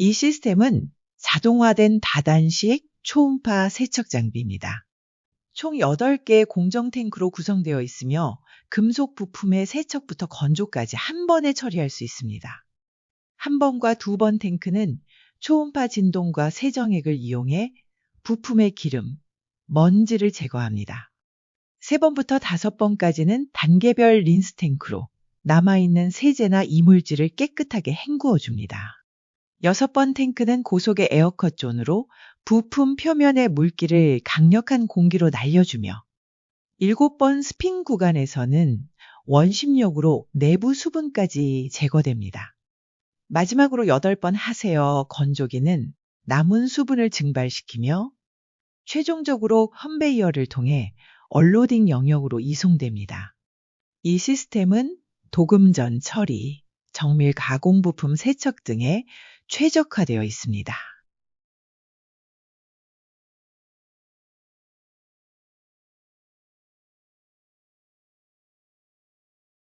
이 시스템은 자동화된 다단식 초음파 세척 장비입니다. 총 8개의 공정 탱크로 구성되어 있으며 금속 부품의 세척부터 건조까지 한 번에 처리할 수 있습니다. 한 번과 두 번 탱크는 초음파 진동과 세정액을 이용해 부품의 기름, 먼지를 제거합니다. 세 번부터 다섯 번까지는 단계별 린스 탱크로 남아있는 세제나 이물질을 깨끗하게 헹구어 줍니다. 여섯 번 탱크는 고속의 에어컷 존으로 부품 표면의 물기를 강력한 공기로 날려주며 일곱 번 스핀 구간에서는 원심력으로 내부 수분까지 제거됩니다. 마지막으로 여덟 번 하세요 건조기는 남은 수분을 증발시키며 최종적으로 컨베이어를 통해 얼로딩 영역으로 이송됩니다. 이 시스템은 도금전 처리, 정밀 가공 부품 세척 등에 최적화되어 있습니다.